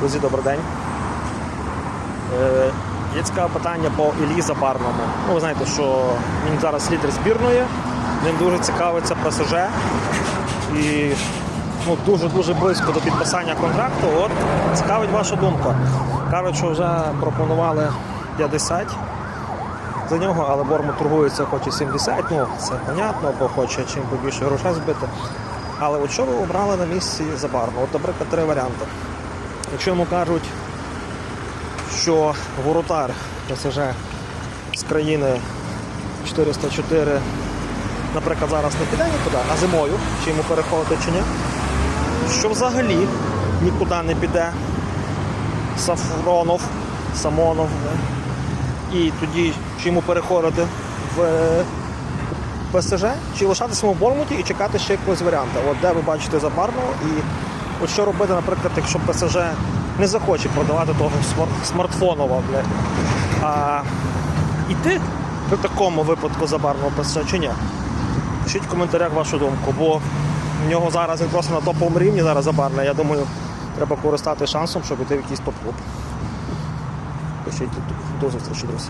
Друзі, добрий день. Е, Є цікаве питання по Іллі Забарному. Ну, ви знаєте, що він зараз лідер збірної, ним дуже цікавиться ПСЖ. І ну, дуже-дуже близько до підписання контракту. От цікавить ваша думка. Кажуть, що вже пропонували 50 за нього, але Бормут торгується, хоче 70, ну це понятно, бо хоче чим побільше грошей збити. Але от що ви обрали на місці Забарного? От, наприклад, три варіанти. Якщо йому кажуть, що воротар ПСЖ з країни 404, наприклад, зараз не піде нікуди, а зимою, чи йому переходити чи ні, що взагалі нікуди не піде Сафронов, Самонов. І тоді чи йому переходити в е, ПСЖ, чи лишатися в Бормуті і чекати ще якогось варіанта. От де ви бачите Забарного і от що робити, наприклад, якщо ПСЖ не захоче продавати того смар- смартфонова, бля, а йти при такому випадку Забарного ПСЖ чи ні? Пишіть в коментарях вашу думку, бо в нього зараз він просто на топовому рівні зараз Забарний. Я думаю, треба користати шансом, щоб йти в якийсь топ-клуб. Пишіть до зустрічі, друзі.